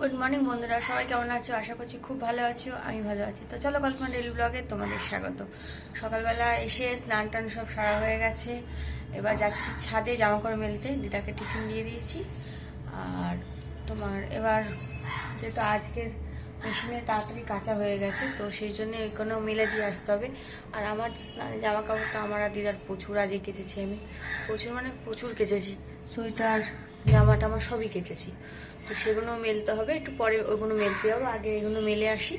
Good morning বন্ধুরা। সবাই কেমন আছো? আশা করছি খুব ভালো আছো, আমি ভালো আছি। তো চলো কল্পনা ডেলি ব্লগে তোমাদের স্বাগত। সকালবেলা এসে স্নান টান সব সারা হয়ে গেছে। এবার যাচ্ছি ছাদে জামা কাপড় মেলতে। দিদাকে টিফিন দিয়ে দিয়েছি। আর তোমার এবার যেহেতু আজকের মেশিনে তাড়াতাড়ি কাঁচা হয়ে গেছে, তো সেই জন্য ওইখানেও মেলে দিয়ে আসতে হবে। আর আমার জামা কাপড়টা আমার আর দিদার প্রচুর আজকে কেচেছি আমি। প্রচুর মানে প্রচুর কেচেছি। সোয়েটার জামা টামা সবই কেচেছি। তো সেগুলো মেলতে হবে, একটু পরে ওগুলো মেলতে হবে আগে এগুলো মেলে আসি।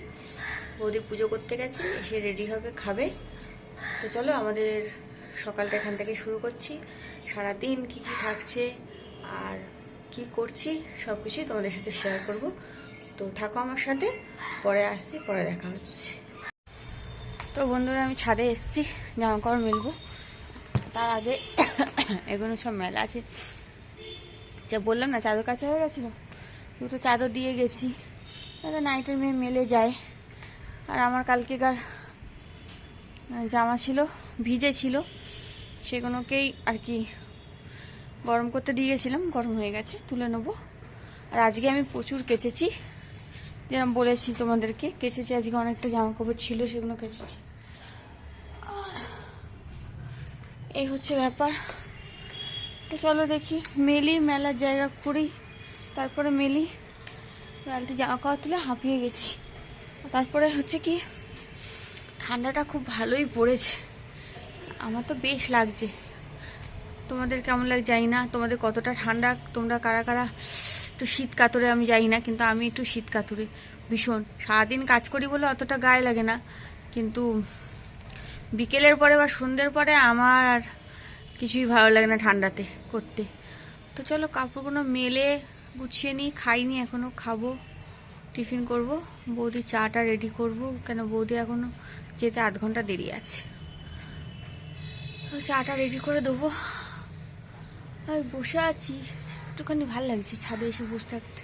বৌদি পুজো করতে গেছে, এসে রেডি হবে, খাবে। তো চলো আমাদের সকালটা এখান থেকে শুরু করছি। সারাদিন কি কি থাকছে আর কি করছি সব কিছুই তোমাদের সাথে শেয়ার করব। তো থাকো আমার সাথে, পরে আসছি, পরে দেখা হচ্ছে। তো বন্ধুরা, আমি ছাদে এসেছি, জামা কাপড় মেলবো। তার আগে এগুলো সব মেলা আছে। যা বললাম না, চাদর কাছে হয়ে গেছিল? দুটো চাদর দিয়ে গেছি। দাদা নাইটের মেয়ে মেলে যায়। আর আমার কালকেকার জামা ছিল, ভিজে ছিল, সেগুলোকেই আর কি গরম করতে দিয়ে গেছিলাম, গরম হয়ে গেছে, তুলে নেব। আর আজকে আমি প্রচুর কেচেছি। যেরকম বলেছি তোমাদেরকে, কেচেছি আজকে অনেকটা জামা কাপড় ছিল, সেগুলো কেচেছি। আর এই হচ্ছে ব্যাপার। তো চলো দেখি। মেলি মেলার জায়গা করি তারপরে মেলি বালতি জামা কাপড় তুলে হাঁপিয়ে গেছি। তারপরে হচ্ছে কি, ঠান্ডাটা খুব ভালোই পড়েছে। আমার তো বেশ লাগছে। তোমাদের কেমন লাগে জানি না, তোমাদের কতটা ঠান্ডা, তোমরা কারা কারা একটু শীত কাতরে আমি যাই না, কিন্তু আমি একটু শীত কাতরে ভীষণ। সারাদিন কাজ করি বলে অতটা গায়ে লাগে না, কিন্তু বিকেলের পরে বা সন্ধ্যের পরে আমার আর কিছুই ভালো লাগে না ঠান্ডাতে করতে। তো চলো, কাপড়গুলো মেলে গুছিয়ে নিই, খাইনি এখনও খাব, টিফিন করব। বৌদি চাটা রেডি করব, কেন বৌদি এখনও যেতে আধ ঘণ্টা দেরি আছে। চাটা রেডি করে দেবো। আমি বসে আছি, একটুখানি ভালো লাগছে ছাদে এসে বসে থাকতে।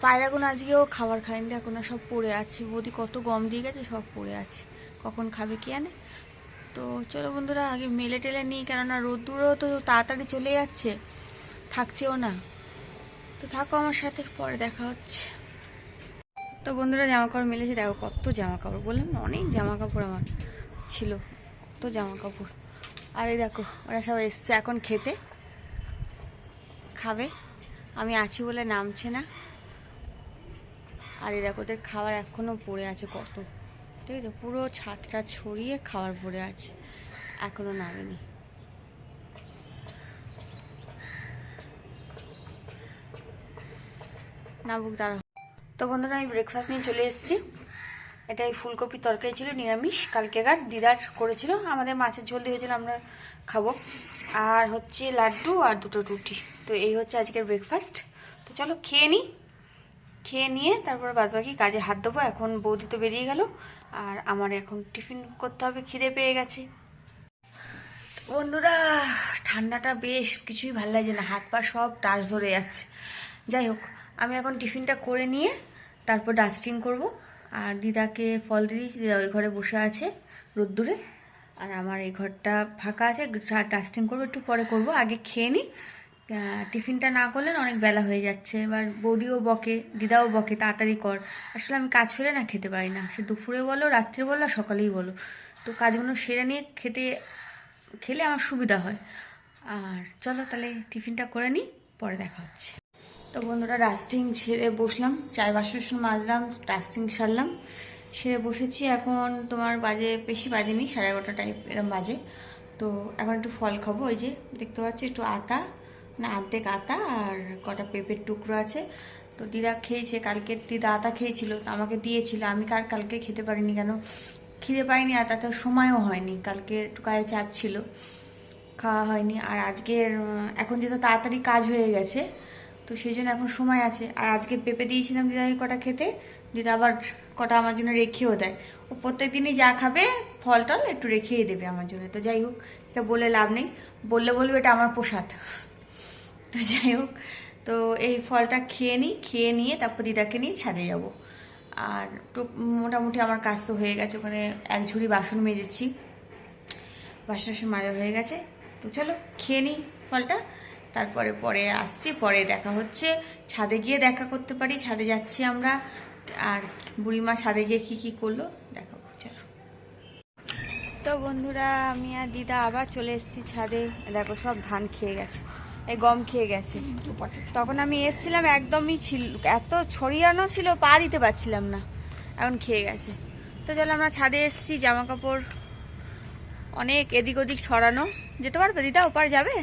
পায়রাগুলো আজকেও খাবার খায়নি দেখো না, সব পড়ে আছে। বৌদি কত গম দিয়ে গেছে, সব পড়ে আছে। কখন খাবে কি আনে তো চলো বন্ধুরা, আগে মেলে টেলে নিই, কেননা রোদ্দুরও তো তাড়াতাড়ি চলে যাচ্ছে। থাকছেও না। তো থাকো আমার সাথে, পরে দেখা হচ্ছে। তো বন্ধুরা জামা কাপড় মেলেছে। দেখো কত জামা কাপড় বললাম না, অনেক জামা কাপড় আমার ছিল, কত জামা কাপড় আর দেখো, ওরা সব এসছে এখন খেতে। খাবে। আমি আছি বলে নামছে না। আর এই দেখো, ওদের খাবার এখনও পড়ে আছে কত। ঠিক আছে, পুরো ছাদটা ছড়িয়ে খাবার পরে আছে। এখনও নামেনি। না বুক দাঁড়া তো বন্ধুরা, আমি ব্রেকফাস্ট নিয়ে চলে এসেছি। এটা এই ফুলকপি তরকারি ছিল, নিরামিষ। কালকেকার দিদার করেছিল। আমাদের মাছের ঝোল হয়েছিল, আমরা খাব। আর হচ্ছে লাড্ডু আর দুটো রুটি। তো এই হচ্ছে আজকের ব্রেকফাস্ট তো চলো, খেয়ে নিই খেয়ে নিয়ে তারপর বাদ বাকি কাজে হাত দেবো এখন বৌদি তো বেরিয়ে গেল। আর আমার এখন টিফিন করতে হবে, খিদে পেয়ে গেছে। বন্ধুরা, ঠান্ডাটা বেশ, কিছুই ভালো লাগছে না, হাত পা সব টাচ ধরে যাচ্ছে। যাই হোক, আমি এখন টিফিনটা করে নিয়ে তারপর ডাস্টিং করব। আর দিদাকে ফল দিয়ে দিয়েছি, দিদা ওই ঘরে বসে আছে রোদ্দুরে। আর আমার এই ঘরটা ফাঁকা আছে ডাস্টিং করব, একটু পরে করব, আগে খেয়ে নিই। টিফিনটা না করলে অনেক বেলা হয়ে যাচ্ছে। এবার বৌদিও বকে, দিদাও বকে, তাড়াতাড়ি কর। আসলে আমি কাজ ফেলে না খেতে পারি না। সে দুপুরে বলো, রাত্রে বলো আর সকালেই বলো। তো কাজগুলো সেরে নিয়ে খেতে, খেলে আমার সুবিধা হয়। আর চলো তাহলে টিফিনটা করে নিই, পরে দেখা হচ্ছে। তো বন্ধুরা ডাস্টিং ছেড়ে বসলাম। চার বাসন মাজলাম ডাস্টিং সারলাম। সেরে বসেছি এখন তোমার বাজে, বেশি বাজেনি, সাড়ে এগারোটা টাইপ এরম বাজে। তো এখন একটু ফল খাব, ওই যে দেখতে পাচ্ছি, একটু আতা। না আর্ধেক আতা আর কটা পেঁপের টুকরো আছে। তো দিদা খেয়েছে, কালকে দিদা আতা খেয়েছিল, তো আমাকে দিয়েছিল। আমি কার কালকে খেতে পারিনি কেন? খিদে পাইনি আর তাতে সময়ও হয়নি। কালকে একটু গায়ে চাপ ছিল, খাওয়া হয়নি। আর আজকের এখন যেহেতু তাড়াতাড়ি কাজ হয়ে গেছে, তো সেই জন্য এখন সময় আছে। আর আজকে পেঁপে দিয়েছিলাম দিদাকে কটা খেতে। দিদা আবার কটা আমার জন্য রেখেও দেয়। ও প্রত্যেক দিনই যা খাবে ফল টল একটু রেখেই দেবে আমার জন্য। তো যাই হোক, এটা বলে লাভ নেই। বললে বলবে এটা আমার প্রসাদ। তো যাই হোক, তো এই ফলটা খেয়ে নিই, খেয়ে নিয়ে তারপর দিদাকে নিয়ে ছাদে যাব। আর তো মোটামুটি আমার কাজ তো হয়ে গেছে, ওখানে এক ঝুড়ি বাসন মেজেছি। বাসন টাসন মাজা হয়ে গেছে। তো চলো খেয়ে নিই ফলটা। তারপরে পরে আসছি, পরে দেখা হচ্ছে। ছাদে গিয়ে দেখা করতে পারি, ছাদে যাচ্ছি আমরা। আর বুড়িমা ছাদে গিয়ে কী কী করল দেখাবো চলো। তো বন্ধুরা, আমি আর দিদা আবার চলে এসেছি ছাদে। দেখো সব ধান খেয়ে গেছে। এই গম খেয়ে গেছে। তখন আমি এসছিলাম, একদমই ছিল, এত ছড়িয়ানো ছিল, পা দিতে পারছিলাম না। এখন খেয়ে গেছে। তো চলো আমরা ছাদে এসেছি জামা কাপড় অনেক এদিক ওদিক ছড়ানো। যেতে পারবে? দিদা, ওপার যাবে?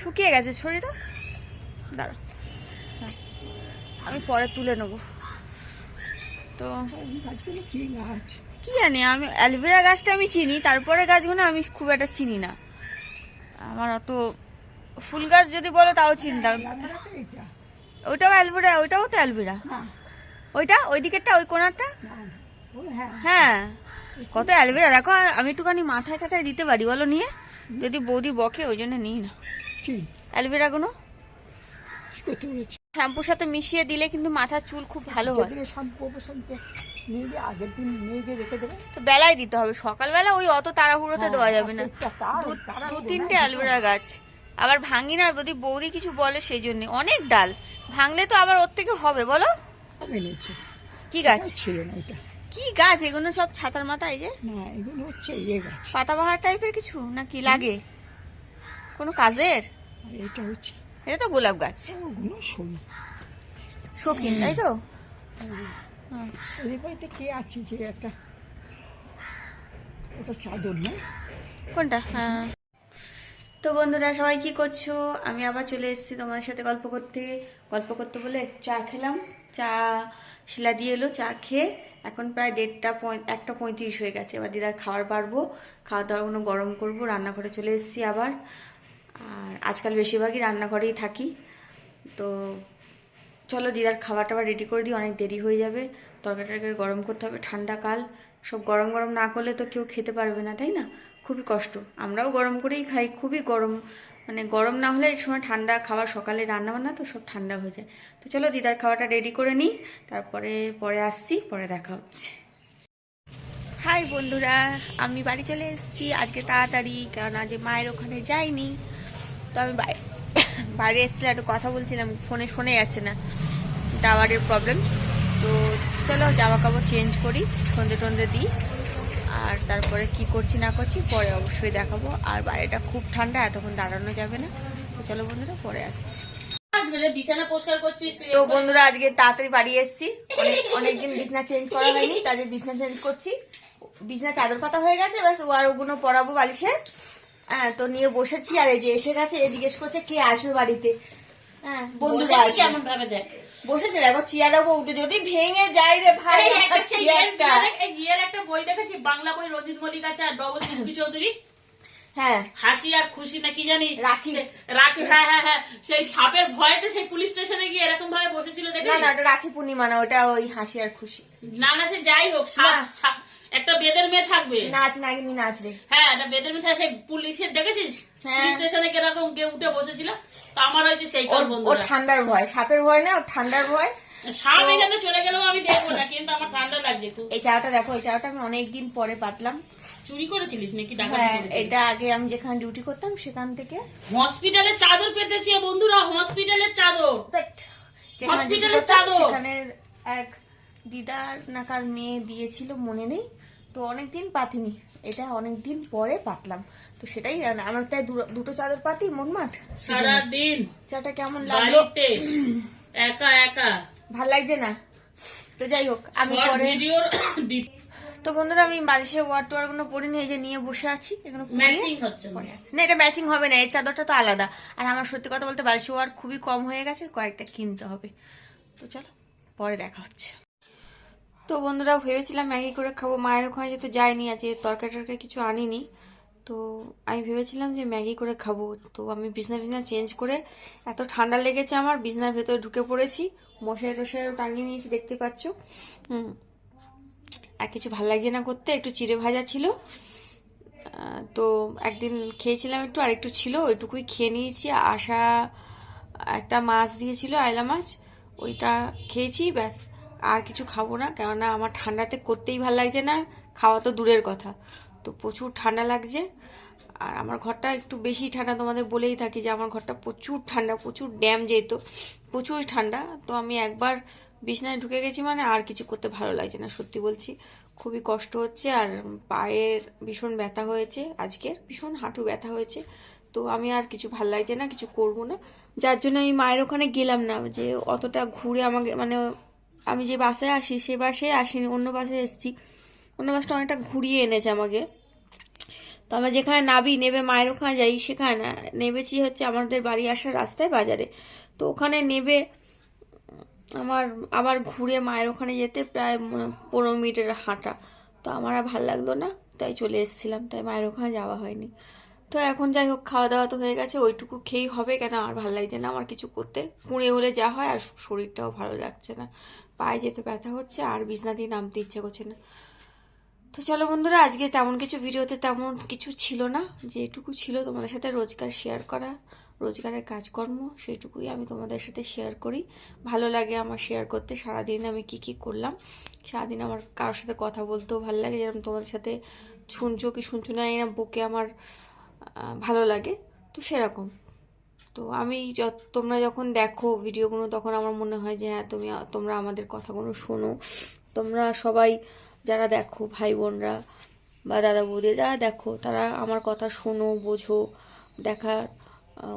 শুকিয়ে গেছে শরীরটা দাঁড়া। আমি পরে তুলে নেব। তো কি জানি, আমি অ্যালোভেরা গাছটা আমি চিনি, তারপরে গাছগুলো আমি খুব একটা চিনি না। আমার অত ফুল গাছ যদি বলো তাও চিন্তা। ওইটাও অ্যালভেরা ওইটাও তো অ্যালভেরা। ওইটা? ওই দিকেরটা? ওই কোনারটা? হ্যাঁ। হ্যাঁ। কত অ্যালভেরা। দেখো আমি একটুখানি মাথায় টাথায় দিতে পারি বলো নিয়ে। যদি বৌদি বকে ওই জন্য নিই না। অ্যালভেরাগুলো শ্যাম্পুর সাথে মিশিয়ে দিলে কিন্তু মাথার চুল খুব ভালো হয়। বেলায় দিতে হবে। সকালবেলা ওই অত তাড়াহুড়োতে দেওয়া যাবে না। দু- তিনটে অ্যালভেরা গাছ। আবার ভাঙি না যদি বৌদি কিছু বলে সেই জন্য। অনেক ডাল। ভাঙলে তো আবার ওর থেকে হবে বলো? কি গাছ? ছিল না এটা। কি গাছ? এগুলো সব ছাতার মাথা এই যে? না এগুলো হচ্ছে ইয়ে গাছ। পাতাবাহার টাইপের কিছু? না কি লাগে? কোনো কাজের? এটা হচ্ছে এটা তো গোলাপ গাছ। ওগুলো শোনো শৌখিন তাই তো। এই বাড়িতে কে আছে যে একটা ওটা চাদর না? কোনটা? হ্যাঁ। তো বন্ধুরা, সবাই কি করছ? আমি আবার চলে এসেছি তোমাদের সাথে গল্প করতে। গল্প করতে বলে চা খেলাম। চা শিলা দিয়ে এলো, চা খেয়ে এখন প্রায় দেড়টা একটা পঁয়ত্রিশ হয়ে গেছে। এবার দিদার খাওয়ার পারব খাওয়া দাওয়াগুলো গরম করব, রান্নাঘরে চলে এসেছি আবার। আর আজকাল বেশিরভাগই রান্নাঘরেই থাকি। তো চলো দিদার খাবার টাবার রেডি করে দিই, অনেক দেরি হয়ে যাবে। তরকারি টরকারি গরম করতে হবে, ঠান্ডা কাল। সব গরম গরম না করলে তো কেউ খেতে পারবে না, তাই না? খুবই কষ্ট। আমরাও গরম করেই খাই, খুবই গরম। মানে গরম না হলে এই সময় ঠান্ডা খাবার, সকালে রান্না বান্না তো সব ঠান্ডা হয়ে যায়। তো চলো দিদার খাওয়াটা রেডি করে নিই, তারপরে, পরে আসছি, পরে দেখা হচ্ছে। হাই বন্ধুরা, আমি বাড়ি চলে এসেছি, আজকে তাড়াতাড়ি কারণ আজ মায়ের ওখানে যাইনি। তো আমি বাইরে এসেছিলাম একটু কথা বলছিলাম, ফোনে শোনে যাচ্ছে না। টাওয়ারের প্রবলেম তো চলো জামা কাপড় চেঞ্জ করি, সন্ধে টন্ধে দিই। আর তারপরে কি করছি না করছি, পরে অবশ্যই দেখাবো। আর বাইরেটা খুব ঠান্ডা, এতক্ষণ দাঁড়ানো যাবে না। তো চলো বন্ধুরা, পরে আসছি। তো বন্ধুরা, আজকে তাড়াতাড়ি বাড়ি এসেছি। অনেক, অনেকদিন বিছনা চেঞ্জ করা হয়নি তাদের বিছনা চেঞ্জ করছি। বিছনা চাদর পাতা হয়ে গেছে, ব্যাস, ও আর ওগুলো পরাবো বালিশে। হ্যাঁ তো নিয়ে বসেছি আর এই যে এসে গেছে এ জিজ্ঞেস করছে কে আসবে বাড়িতে। হ্যাঁ বন্ধুরা। কেমন ভাবে দেখ। বসেছে দেখো উপর উঠে যদি ভেঙে যায় রে ভাই একটা বই দেখেছি বাংলা বই রঞ্জিত মল্লিক আছে আর ডবল চৌধুরী। হ্যাঁ। হাসি আর খুশি না কি জানি রাখি। রাখি হ্যাঁ হ্যাঁ হ্যাঁ সেই সাপের ভয়তে সেই পুলিশ স্টেশনে গিয়ে এরকম ভাবে বসেছিল দেখে না না ওটা রাখি পূর্ণিমা না ওটা ওই হাসি আর খুশি। না না সে যাই হোক সাপ সাপ- একটা বেদের মেয়ে থাকবে। নাচ নাগিনী নাচ রে। হ্যাঁ একটা বেদের মেয়ে থাকবে সেই পুলিশের দেখেছিস? হ্যাঁ। পুলিশ স্টেশনে কীরকম কেউ উঠে বসেছিল? তো আমার হয়েছে সেই কর ওর ঠান্ডার ভয়। সাপের ভয় না ওর ঠান্ডার ভয়? সাপ এখানে চলে গেলেও আমি দেখব না কিন্তু আমার ঠান্ডা লাগছে খুব। এই চাটা দেখো এই চাটা আমি অনেকদিন পরে পাতলাম। চুরি করেছিলিস নাকি ডাকাতি হ্যাঁ এটা আগে আমি যেখানে ডিউটি করতাম সেখান থেকে। হসপিটালে চাদর পেতেছি বন্ধুরা হসপিটালের চাদর। হসপিটালের চাদর। সেখানের এক দিদার নাকার মেয়ে দিয়েছিল মনে নেই। তো অনেকদিন পাতিনি। এটা অনেকদিন পরে পাতলাম। তো সেটাই আমার তাই দুটো চাদর পাতি মোটমাট সারা দিন চাটা কেমন লাগল? একা একা। ভালো লাগছে না? তো যাই হোক আমি পরে তো বন্ধুরা আমি বালিশের ওয়ার টোয়ারগুলো পরে নিয়ে এই যে নিয়ে বসে আছি। এগুলো ম্যাচিং হচ্ছে না। পরে আসছি। না এটা ম্যাচিং হবে না এর চাদরটা তো আলাদা। আর আমার সত্যি কথা বলতে বালিশের ওয়ার খুবই কম হয়ে গেছে কয়েকটা কিনতে হবে। তো চলো পরে দেখা হচ্ছে। তো বন্ধুরা ভেবেছিলাম ম্যাগি করে খাব। মায়ের ওখানে যেহেতু যায়নি আছে তরকারি টরকারি কিছু আনিনি। তো আমি ভেবেছিলাম যে ম্যাগি করে খাব। তো আমি বিছনা বিছনা চেঞ্জ করে এত ঠান্ডা লেগেছে আমার, বিছনার ভেতরে ঢুকে পড়েছি। মশারি টশারিও টাঙিয়ে নিয়েছি, দেখতে পাচ্ছ। হুম। আর কিছু ভালো লাগছে না করতে, একটু চিড়ে ভাজা ছিল। তো একদিন খেয়েছিলাম একটু, আর একটু ছিল, ওইটুকুই খেয়ে নিয়েছি। আশা একটা মাছ দিয়েছিল, আয়লা মাছ। ওইটা খেয়েছি, ব্যাস। আর কিছু খাব না, কেননা আমার ঠান্ডাতে করতেই ভালো লাগছে না, খাওয়া তো দূরের কথা। তো প্রচুর ঠান্ডা লাগছে, আর আমার ঘরটা একটু বেশি ঠান্ডা তোমাদের বলেই থাকি যে আমার ঘরটা প্রচুর ঠান্ডা, প্রচুর ড্যাম যেহেতু, প্রচুর ঠান্ডা। তো আমি একবার বিছনায় ঢুকে গেছি মানে আর কিছু করতে ভালো লাগছে না, সত্যি বলছি। খুবই কষ্ট হচ্ছে আর পায়ের ভীষণ ব্যথা হয়েছে, আজকের ভীষণ হাঁটু ব্যথা হয়েছে। তো আমি আর কিছু ভালো লাগছে না, কিছু করব না। যার জন্য আমি মায়ের ওখানে গেলাম না, যে অতটা ঘুরে আমাকে মানে আমি যে বাসে আসি, সে বাসে আসিনি, অন্য বাসে এসেছি। অন্য বাসটা অনেকটা ঘুরিয়ে এনেছে আমাকে। তো আমরা যেখানে নাবি নেবে মায়ের ওখানে যাই, সেখানে নেবেছি হচ্ছে আমাদের বাড়ি আসার রাস্তায় বাজারে। তো ওখানে নেবে আমার, আবার ঘুরে মায়ের ওখানে যেতে প্রায় পনেরো মিনিটের হাঁটা। তো আমার আর ভালো লাগল না, তাই চলে এসেছিলাম, তাই মায়ের ওখানে যাওয়া হয়নি। তো এখন যাই হোক, খাওয়া দাওয়া তো হয়ে গেছে, ওইটুকু খেয়েই হবে কেন? আর ভালো লাগছে না আমার কিছু করতে। কুঁড়ে হলে যা হয়, আর শরীরটাও ভালো লাগছে না। পায়ে যেতে ব্যথা হচ্ছে, আর বিছনা দিয়ে নামতে ইচ্ছে করছে না। তো চলো বন্ধুরা, আজকে তেমন কিছু ভিডিওতে তেমন কিছু ছিল না। যেটুকু ছিল তোমাদের সাথে রোজগার শেয়ার করা, রোজগারের কাজকর্ম, সেটুকুই আমি তোমাদের সাথে শেয়ার করি। ভালো লাগে আমার শেয়ার করতে, সারাদিন আমি কি কি করলাম। সারাদিন আমার কারোর সাথে কথা বলতেও ভালো লাগে, যেরকম তোমাদের সাথে শুনছো কি শুনছো না না, বকে আমার ভালো লাগে। তো সেরকম। তো আমি তোমরা যখন দেখো ভিডিওগুলো, তখন আমার মনে হয় যে হ্যাঁ তুমি, তোমরা আমাদের কথাগুলো শোনো। তোমরা সবাই যারা দেখো, ভাই বোনরা বা দাদা বৌদি, যারা দেখো, তারা আমার কথা শোনো, বোঝো, দেখার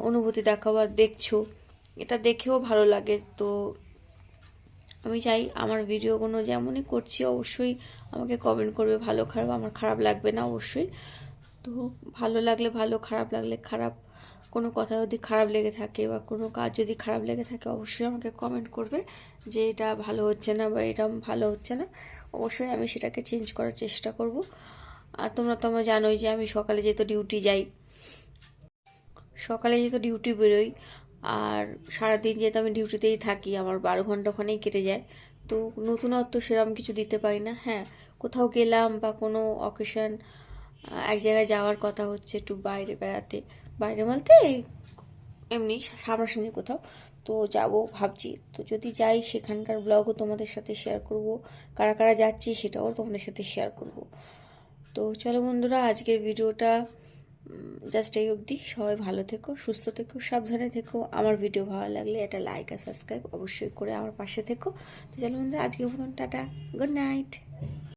অনুভূতি দেখাও বা দেখছ। এটা দেখেও ভালো লাগে। তো আমি চাই আমার ভিডিওগুলো যেমনই করছি, অবশ্যই আমাকে কমেন্ট করবে। ভালো খারাপ, আমার খারাপ লাগবে না, অবশ্যই। তো ভালো লাগলে ভালো, খারাপ লাগলে খারাপ, কোনো কথা যদি খারাপ লেগে থাকে বা কোনো কাজ যদি খারাপ লেগে থাকে অবশ্যই আমাকে কমেন্ট করবে যে এটা ভালো হচ্ছে না বা এটা ভালো হচ্ছে না। অবশ্যই আমি সেটাকে চেঞ্জ করার চেষ্টা করব। আর তোমরা তো আমার জানোই যে আমি সকালে যেহেতু ডিউটি যাই, সকালে যেহেতু ডিউটি বেরোই আর সারাদিন যেহেতু আমি ডিউটিতেই থাকি, আমার বারো ঘণ্টা ওখানেই কেটে যায়, তো নতুনত্ব সেরকম কিছু দিতে পারি না। হ্যাঁ কোথাও গেলাম বা কোনো অকেশন এক জায়গায় যাওয়ার কথা হচ্ছে একটু বাইরে বেড়াতে। বাইরে বলতে এমনি সামনাসামনি কোথাও। তো যাব ভাবছি। তো যদি যাই সেখানকার ব্লগও তোমাদের সাথে শেয়ার করব। কারা কারা যাচ্ছি সেটাও তোমাদের সাথে শেয়ার করব। তো চলো বন্ধুরা, আজকের ভিডিওটা জাস্ট এই অবধি। সবাই ভালো থেকো, সুস্থ থেকো, সাবধানে থেকো। আমার ভিডিও ভালো লাগলে এটা লাইক আর সাবস্ক্রাইব অবশ্যই করে আমার পাশে থেকো। তো চলো বন্ধুরা, আজকের মতন টাটা। Good night